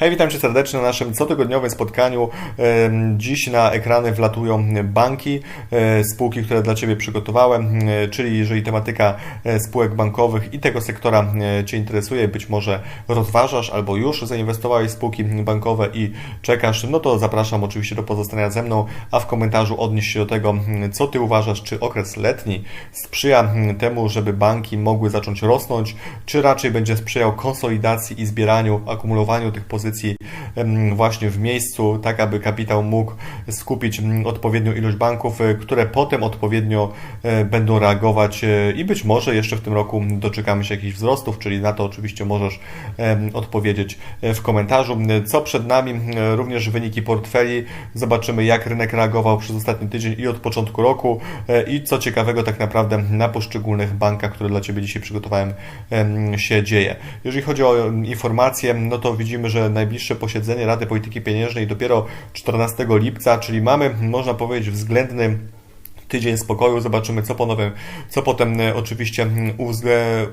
Hej, witam Cię serdecznie na naszym cotygodniowym spotkaniu. Dziś na ekrany wlatują banki, e, spółki, które dla Ciebie przygotowałem, e, czyli jeżeli tematyka e, spółek bankowych i tego sektora Cię interesuje, być może rozważasz albo już zainwestowałeś w spółki bankowe i czekasz, no to zapraszam oczywiście do pozostania ze mną, a w komentarzu odnieś się do tego, co Ty uważasz, czy okres letni sprzyja temu, żeby banki mogły zacząć rosnąć, czy raczej będzie sprzyjał konsolidacji i zbieraniu, akumulowaniu tych pozycji pozycji właśnie w miejscu, tak aby kapitał mógł skupić odpowiednią ilość banków, e, które potem odpowiednio e, będą reagować e, i być może jeszcze w tym roku doczekamy się jakichś wzrostów, czyli na to oczywiście możesz odpowiedzieć w komentarzu. Co przed nami? Również wyniki portfeli. Zobaczymy jak rynek reagował przez ostatni tydzień i od początku roku i co ciekawego tak naprawdę na poszczególnych bankach, które dla Ciebie dzisiaj przygotowałem się dzieje. Jeżeli chodzi o informacje, no to widzimy, że najbliższe posiedzenie Rady Polityki Pieniężnej dopiero 14 lipca, czyli mamy, można powiedzieć, względny tydzień spokoju, zobaczymy co ponownie, co potem e, oczywiście mm,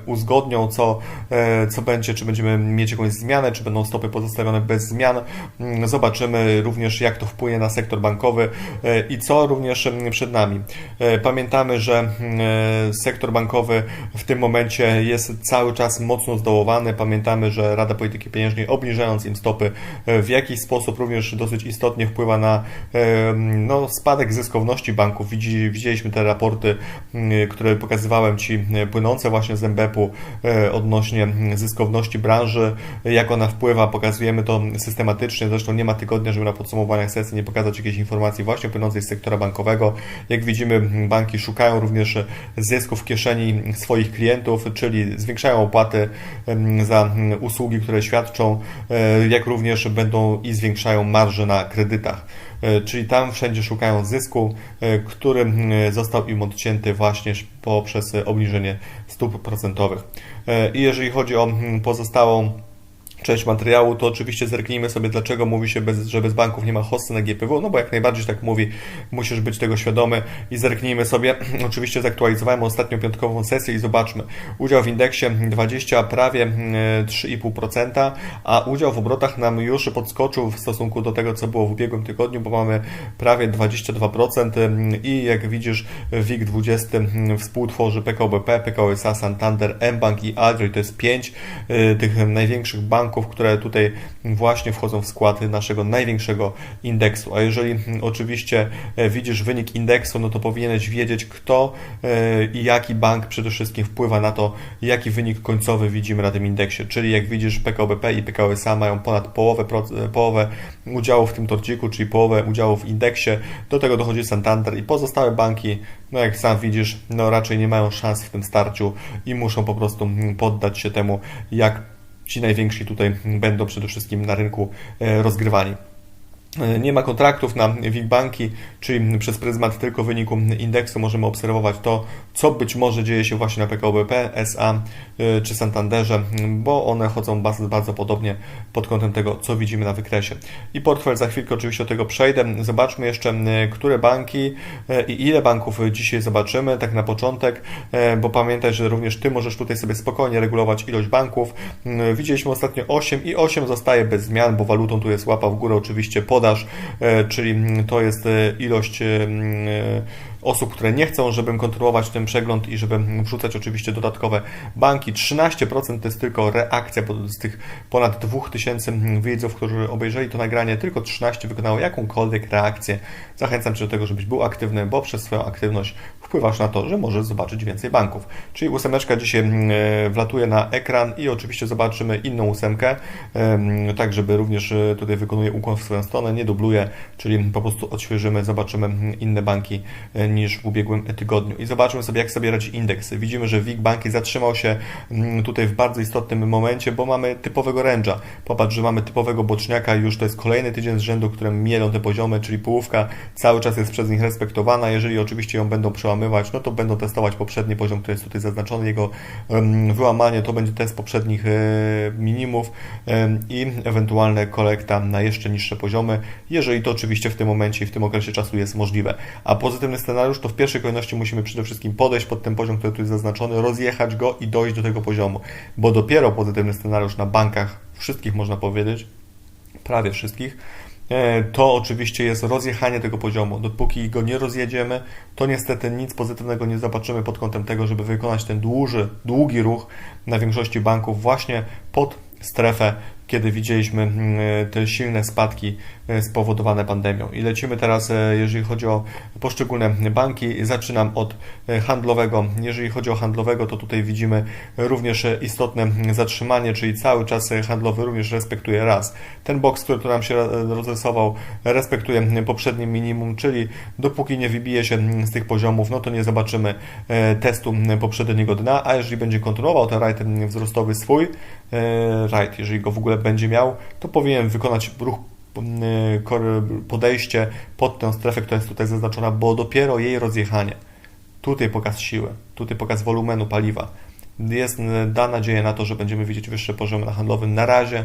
uzgodnią, co, e, co będzie, czy będziemy mieć jakąś zmianę, czy będą stopy pozostawione bez zmian. Mm, zobaczymy również jak to wpłynie na sektor bankowy e, i co również mm, przed nami. Pamiętamy, że sektor bankowy w tym momencie jest cały czas mocno zdołowany. Pamiętamy, że Rada Polityki Pieniężnej obniżając im stopy w jakiś sposób również dosyć istotnie wpływa na no, spadek zyskowności banków. Widzi, widzieliśmy te raporty, mm, które pokazywałem Ci mm, płynące właśnie z MBP-u e, odnośnie mm, zyskowności branży, jak ona wpływa, pokazujemy to systematycznie, zresztą nie ma tygodnia, żeby na podsumowaniach sesji nie pokazać jakiejś informacji właśnie płynącej z sektora bankowego. Jak widzimy, banki szukają również zysków w kieszeni swoich klientów, czyli zwiększają opłaty za usługi, które świadczą, e, jak również będą i zwiększają marże na kredytach. E, czyli tam wszędzie szukają zysku, e, który został im odcięty właśnie poprzez obniżenie stóp procentowych. E, I jeżeli chodzi o pozostałą część materiału, to oczywiście zerknijmy sobie, dlaczego mówi się, bez, że bez banków nie ma hossy na GPW, no bo jak najbardziej tak mówi, musisz być tego świadomy i zerknijmy sobie, oczywiście zaktualizowałem ostatnią piątkową sesję i zobaczmy, udział w indeksie 20, prawie 3,5%, a udział w obrotach nam już podskoczył w stosunku do tego, co było w ubiegłym tygodniu, bo mamy prawie 22% i jak widzisz WIG 20 współtworzy PKO BP, PKO SA, Santander, mBank i Adri, to jest 5 y, tych największych banków, banków, które tutaj właśnie wchodzą w skład naszego największego indeksu. A jeżeli mm, oczywiście e, widzisz wynik indeksu, no to powinieneś wiedzieć, kto e, i jaki bank przede wszystkim wpływa na to, jaki wynik końcowy widzimy na tym indeksie. Czyli jak widzisz, PKO BP i PKO SA mają ponad połowę, e, połowę udziału w tym torciku, czyli połowę udziału w indeksie. Do tego dochodzi Santander i pozostałe banki, no jak sam widzisz, no raczej nie mają szans w tym starciu i muszą po prostu mm, poddać się temu, jak ci najwięksi tutaj będą przede wszystkim na rynku e, rozgrywani. E, nie ma kontraktów na WIG banki, czyli przez pryzmat tylko wyniku indeksu możemy obserwować to, co być może dzieje się właśnie na PKO BP, SA e, czy Santanderze, bo one chodzą bardzo, bardzo podobnie pod kątem tego, co widzimy na wykresie. I portfel za chwilkę oczywiście do tego przejdę. Zobaczmy jeszcze, które banki i ile banków dzisiaj zobaczymy, tak na początek, bo pamiętaj, że również Ty możesz tutaj sobie spokojnie regulować ilość banków. Widzieliśmy ostatnio 8 i 8 zostaje bez zmian, bo walutą tu jest łapa w górę oczywiście poda podaż, e, czyli to jest e, ilość e, osób, które nie chcą, żebym kontynuować ten przegląd i żeby wrzucać oczywiście dodatkowe banki. 13% to jest tylko reakcja, z tych ponad 2000 widzów, którzy obejrzeli to nagranie, tylko 13 wykonało jakąkolwiek reakcję. Zachęcam Cię do tego, żebyś był aktywny, bo przez swoją aktywność wpływasz na to, że możesz zobaczyć więcej banków. Czyli ósemeczka dzisiaj wlatuje na ekran i oczywiście zobaczymy inną ósemkę, tak żeby również tutaj wykonuje ukłon w swoją stronę nie dubluje, czyli po prostu odświeżymy, zobaczymy inne banki e, niż w ubiegłym tygodniu. I zobaczmy sobie, jak sobie radzi indeks. Widzimy, że WIG banki zatrzymał się mm, tutaj w bardzo istotnym momencie, bo mamy typowego ręża. Popatrz, że mamy typowego boczniaka już to jest kolejny tydzień z rzędu, którym mielą te poziomy, czyli połówka cały czas jest przez nich respektowana. Jeżeli oczywiście ją będą przełamywać, no to będą testować poprzedni poziom, który jest tutaj zaznaczony. Jego wyłamanie to będzie test poprzednich e, minimów i ewentualne kolekta na jeszcze niższe poziomy jeżeli to oczywiście w tym momencie i w tym okresie czasu jest możliwe. A pozytywny scenariusz to w pierwszej kolejności musimy przede wszystkim podejść pod ten poziom, który tu jest zaznaczony, rozjechać go i dojść do tego poziomu, bo dopiero pozytywny scenariusz na bankach, wszystkich można powiedzieć, prawie wszystkich, e, to oczywiście jest rozjechanie tego poziomu. Dopóki go nie rozjedziemy, to niestety nic pozytywnego nie zobaczymy pod kątem tego, żeby wykonać ten dłuży, długi ruch na większości banków właśnie pod strefę kiedy widzieliśmy mm, te silne spadki e, spowodowane pandemią. I lecimy teraz, e, jeżeli chodzi o poszczególne banki. Zaczynam od e, handlowego. Jeżeli chodzi o handlowego, to tutaj widzimy również istotne zatrzymanie, czyli cały czas handlowy również respektuje raz. Ten boks, który tu nam się rozrysował, respektuje poprzednie minimum, czyli dopóki nie wybije się z tych poziomów, no to nie zobaczymy testu poprzedniego dna, a jeżeli będzie kontynuował ten rajd wzrostowy swój, rajd, jeżeli go w ogóle będzie miał, to powinien wykonać ruch y, podejście pod tę strefę, która jest tutaj zaznaczona, bo dopiero jej rozjechanie, tutaj pokaz siły, tutaj pokaz wolumenu paliwa, jest da nadzieja na to, że będziemy widzieć wyższe poziomy na handlowym. Na razie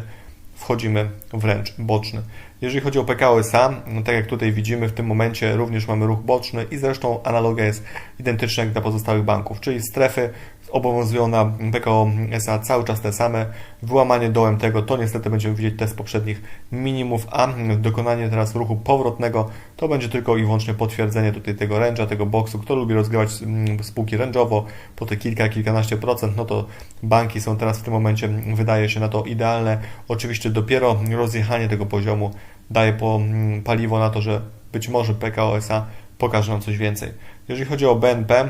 wchodzimy wręcz boczny. Jeżeli chodzi o PKO SA, no tak jak tutaj widzimy, w tym momencie również mamy ruch boczny i zresztą analogia jest identyczna jak dla pozostałych banków, czyli strefy obowiązują na PKO SA cały czas te same. Wyłamanie dołem tego to niestety będziemy widzieć test poprzednich minimów, a dokonanie teraz ruchu powrotnego to będzie tylko i wyłącznie potwierdzenie tutaj tego range'a, tego boksu. Kto lubi rozgrywać mm, spółki range'owo po te kilka, kilkanaście procent, no to banki są teraz w tym momencie, wydaje się na to idealne. Oczywiście dopiero rozjechanie tego poziomu daje mm, paliwo na to, że być może PKO SA pokaże nam coś więcej. Jeżeli chodzi o BNP,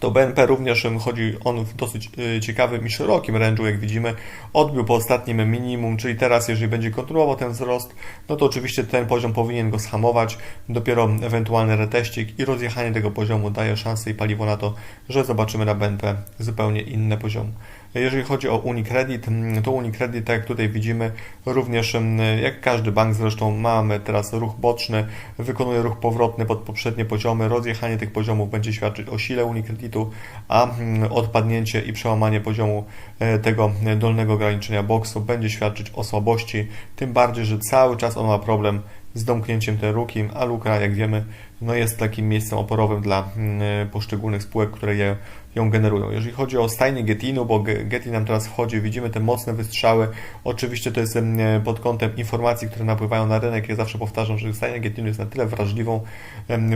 to BNP również chodzi on w dosyć y, ciekawym i szerokim range'u, jak widzimy, odbił po ostatnim minimum, czyli teraz, jeżeli będzie kontynuował ten wzrost, no to oczywiście ten poziom powinien go schamować, dopiero ewentualny reteścik i rozjechanie tego poziomu daje szansę i paliwo na to, że zobaczymy na BNP zupełnie inne poziomy. Jeżeli chodzi o Unicredit, mm, to Unicredit, tak jak tutaj widzimy, również mm, jak każdy bank zresztą mamy teraz ruch boczny, wykonuje ruch powrotny pod poprzednie poziomy. Rozjechanie tych poziomów będzie świadczyć o sile Unicreditu, a mm, odpadnięcie i przełamanie poziomu e, tego dolnego ograniczenia boksu będzie świadczyć o słabości, tym bardziej, że cały czas on ma problem z domknięciem tej ruki, a luka, jak wiemy, no jest takim miejscem oporowym dla poszczególnych spółek, które je ją generują. Jeżeli chodzi o stajnie Getinu, bo Getin nam teraz wchodzi, widzimy te mocne wystrzały. Oczywiście to jest pod kątem informacji, które napływają na rynek. Ja zawsze powtarzam, że stajnia Getinu jest na tyle wrażliwą,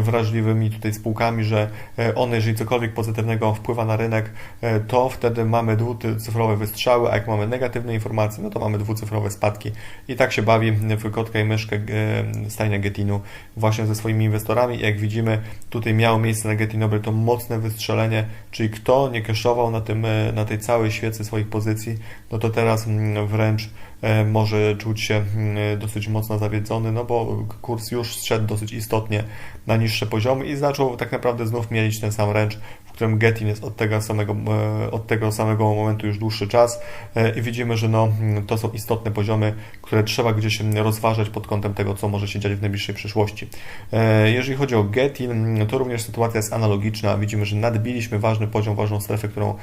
wrażliwymi tutaj spółkami, że e, one, jeżeli cokolwiek pozytywnego wpływa na rynek, e, to wtedy mamy dwucyfrowe wystrzały, a jak mamy negatywne informacje, no to mamy dwucyfrowe spadki. I tak się bawi w kotka i myszkę stajnia Getinu właśnie ze swoimi inwestorami. Jak widzimy, tutaj miało miejsce na Getinoble to mocne wystrzelenie, czyli kto nie keszował na, tym, e, na tej całej świecy swoich pozycji, no to teraz mm, wręcz może czuć się mm, dosyć mocno zawiedzony, no bo kurs już zszedł dosyć istotnie na niższe poziomy i zaczął tak naprawdę znów mielić ten sam ręcz, którym Getin jest od tego samego, e, od tego samego momentu już dłuższy czas e, i widzimy, że no, to są istotne poziomy, które trzeba gdzieś rozważać pod kątem tego, co może się dziać w najbliższej przyszłości. E, jeżeli chodzi o Getin, to również sytuacja jest analogiczna. Widzimy, że nadbiliśmy ważny poziom, ważną strefę, którą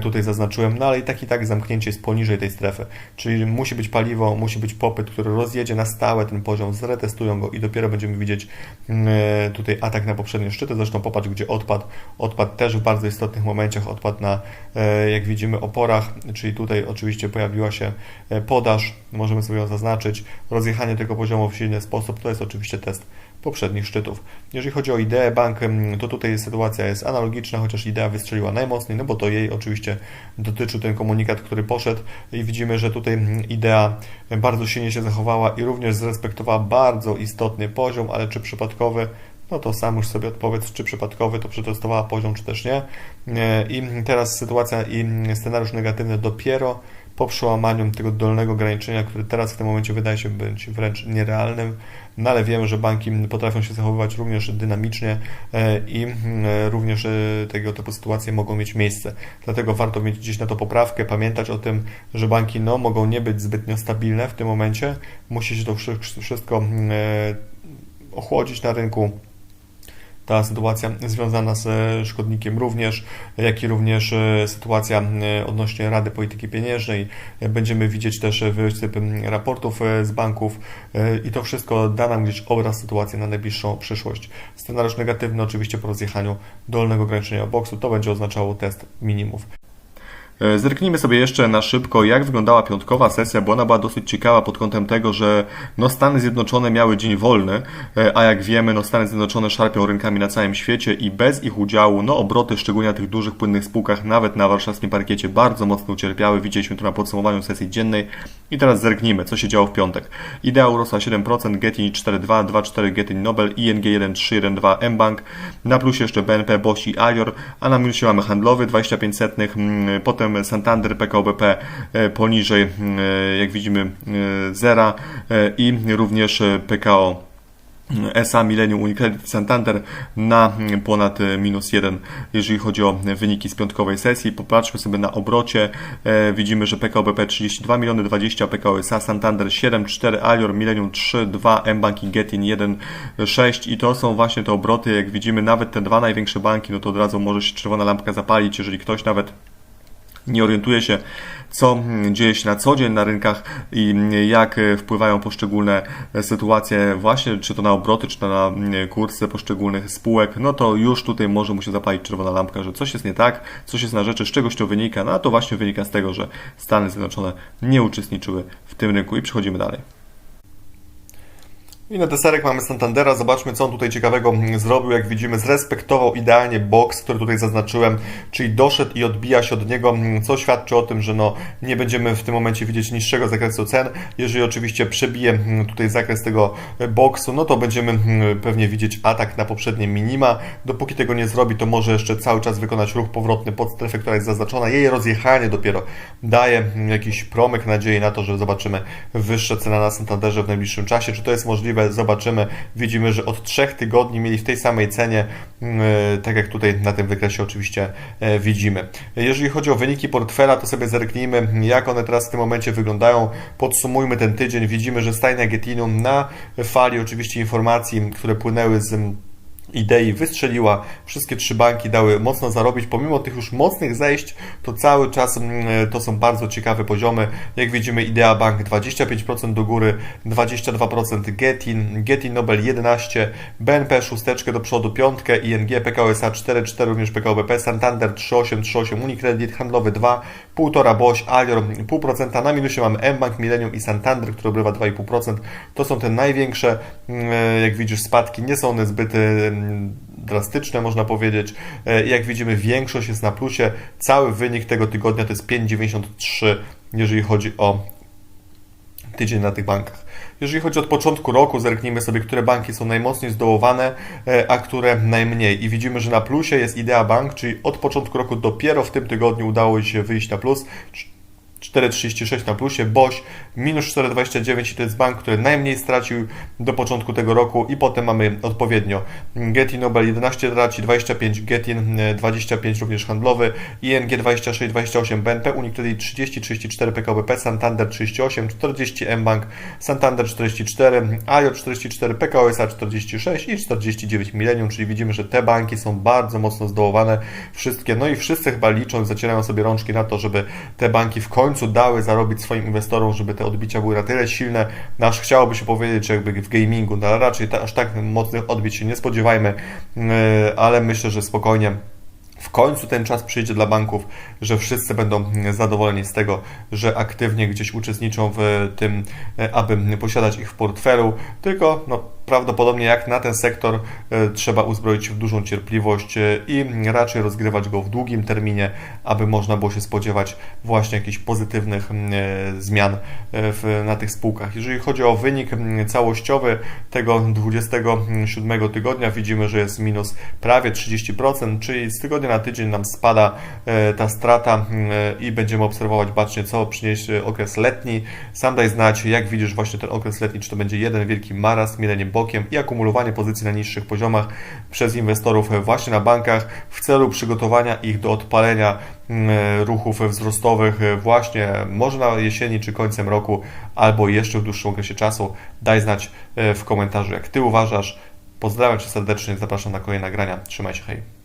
tutaj zaznaczyłem, no ale i tak i tak zamknięcie jest poniżej tej strefy, czyli musi być paliwo, musi być popyt, który rozjedzie na stałe ten poziom, zretestują go i dopiero będziemy widzieć tutaj atak na poprzednie szczyty. Zresztą popatrz, gdzie odpadł. Odpadł też w bardzo istotnych momentach odpadł na, e, jak widzimy, oporach, czyli tutaj oczywiście pojawiła się e, podaż, możemy sobie ją zaznaczyć. Rozjechanie tego poziomu w silny sposób to jest oczywiście test poprzednich szczytów. Jeżeli chodzi o ideę bank, to tutaj sytuacja jest analogiczna, chociaż idea wystrzeliła najmocniej, no bo to jej oczywiście dotyczył ten komunikat, który poszedł i widzimy, że tutaj idea bardzo silnie się zachowała i również zrespektowała bardzo istotny poziom, ale czy przypadkowy, no to sam już sobie odpowiedz, czy przypadkowy to przetestowała poziom, czy też nie. I teraz sytuacja i scenariusz negatywny dopiero po przełamaniu tego dolnego ograniczenia, które teraz w tym momencie wydaje się być wręcz nierealnym, no ale wiemy, że banki potrafią się zachowywać również dynamicznie e, i e, również e, tego typu sytuacje mogą mieć miejsce. Dlatego warto mieć gdzieś na to poprawkę, pamiętać o tym, że banki no, mogą nie być zbytnio stabilne w tym momencie, musi się to wszystko ochłodzić na rynku ta sytuacja związana z e, szkodnikiem również, jak i również e, sytuacja e, odnośnie Rady Polityki Pieniężnej. Będziemy widzieć też wysyp raportów z banków i to wszystko da nam gdzieś obraz sytuacji na najbliższą przyszłość. Scenariusz negatywny oczywiście po rozjechaniu dolnego ograniczenia boksu to będzie oznaczało test minimów. E, zerknijmy sobie jeszcze na szybko, jak wyglądała piątkowa sesja, bo ona była dosyć ciekawa pod kątem tego, że no Stany Zjednoczone miały dzień wolny, e, a jak wiemy, no Stany Zjednoczone szarpią rynkami na całym świecie i bez ich udziału, no obroty, szczególnie na tych dużych, płynnych spółkach, nawet na warszawskim parkiecie, bardzo mocno ucierpiały. Widzieliśmy to na podsumowaniu sesji dziennej. I teraz zerknijmy, co się działo w piątek. Idea urosła 7%, Getin 4,2, 2,4 Getin Nobel, ING 1,3, 1,2 mBank, na plusie jeszcze BNP, Bosch i Alior, a na minusie mamy handlowy 25 setnych, mm, potem Santander, PKOBP e, poniżej, e, jak widzimy, e, zera i również PKO SA Millennium Unicredit Santander na ponad minus 1, jeżeli chodzi o wyniki z piątkowej sesji. Popatrzmy sobie na obrocie. widzimy, że PKOBP 32 miliony 20, PKO SA Santander 7, 4, Alior Millennium 3, 2, mBank i Getin 1, 6 i to są właśnie te obroty. Jak widzimy, nawet te dwa największe banki, no to od razu może się czerwona lampka zapalić, jeżeli ktoś nawet nie orientuje się, co dzieje się na co dzień na rynkach i jak wpływają poszczególne sytuacje, właśnie czy to na obroty, czy to na kursy poszczególnych spółek, no to już tutaj może mu się zapalić czerwona lampka, że coś jest nie tak, coś jest na rzeczy, z czegoś to wynika, no a to właśnie wynika z tego, że Stany Zjednoczone nie uczestniczyły w tym rynku i przechodzimy dalej. I na deserek mamy Santandera. Zobaczmy, co on tutaj ciekawego zrobił. Jak widzimy, zrespektował idealnie box, który tutaj zaznaczyłem, czyli doszedł i odbija się od niego, co świadczy o tym, że no, nie będziemy w tym momencie widzieć niższego zakresu cen. Jeżeli oczywiście przebije tutaj zakres tego boxu, no to będziemy pewnie widzieć atak na poprzednie minima. Dopóki tego nie zrobi, to może jeszcze cały czas wykonać ruch powrotny pod strefę, która jest zaznaczona. Jej rozjechanie dopiero daje jakiś promyk nadziei na to, że zobaczymy wyższe cena na Santanderze w najbliższym czasie. Czy to jest możliwe? Możliwe. Zobaczymy. Widzimy, że od trzech tygodni mieli w tej samej cenie, mm, e, tak jak tutaj na tym wykresie oczywiście e, widzimy. Jeżeli chodzi o wyniki portfela, to sobie zerknijmy, jak one teraz w tym momencie wyglądają. Podsumujmy ten tydzień. Widzimy, że Stajnia Getinu na fali oczywiście informacji, które płynęły z idei wystrzeliła, wszystkie trzy banki dały mocno zarobić, pomimo tych już mocnych zejść, to cały czas mm, to są bardzo ciekawe poziomy. Jak widzimy Idea Bank 25% do góry, 22% Getin, Getin Nobel 11, BNP 6 do przodu, 5, ING, PKO SA 4,4, również PKO BP, Santander 3,8, 3,8, Unicredit handlowy 2, 1,5 Boś, Alior 0,5%, na minusie mamy mBank, Millennium i Santander, który obrywa 2,5%. To są te największe, mm, jak widzisz, spadki, nie są one zbyt drastyczne, można powiedzieć. E, jak widzimy, większość jest na plusie. Cały wynik tego tygodnia to jest 5,93, jeżeli chodzi o tydzień na tych bankach. Jeżeli chodzi od początku roku, zerknijmy sobie, które banki są najmocniej zdołowane, e, a które najmniej. I widzimy, że na plusie jest Idea Bank, czyli od początku roku dopiero w tym tygodniu udało się wyjść na plus. 4,36 na plusie, Boś minus 4,29 i to jest bank, który najmniej stracił do początku tego roku i potem mamy odpowiednio Getty Nobel 11 traci, 25 Getin 25 również handlowy, ING 26, 28 BNP, Unicredit 30, 34 PKBP, Santander 38, 40 mBank, Santander 44, AJO 44, PKO SA 46 i 49 Millennium, czyli widzimy, że te banki są bardzo mocno zdołowane. Wszystkie, no i wszyscy chyba liczą, zacierają sobie rączki na to, żeby te banki w końcu końcu dały zarobić swoim inwestorom, żeby te odbicia były na tyle silne, aż chciałoby się powiedzieć, że jakby w gamingu, no ale raczej aż tak mocnych odbić się nie spodziewajmy, e, ale myślę, że spokojnie w końcu ten czas przyjdzie dla banków, że wszyscy będą zadowoleni z tego, że aktywnie gdzieś uczestniczą w tym, e, aby posiadać ich w portfelu, tylko no, prawdopodobnie jak na ten sektor e, trzeba uzbroić w dużą cierpliwość e, i raczej rozgrywać go w długim terminie, aby można było się spodziewać właśnie jakichś pozytywnych zmian w, na tych spółkach. Jeżeli chodzi o wynik całościowy tego 27 tygodnia, widzimy, że jest minus prawie 30%, czyli z tygodnia na tydzień nam spada e, ta strata e, i będziemy obserwować bacznie, co przyniesie okres letni. Sam daj znać, jak widzisz właśnie ten okres letni, czy to będzie jeden wielki maraz, mielenie bokiem i akumulowanie pozycji na niższych poziomach przez inwestorów właśnie na bankach w celu przygotowania ich do odpalenia ruchów wzrostowych właśnie może na jesieni czy końcem roku, albo jeszcze w dłuższym okresie czasu. Daj znać e, w komentarzu, jak Ty uważasz. Pozdrawiam Cię serdecznie, zapraszam na kolejne nagrania. Trzymaj się, hej.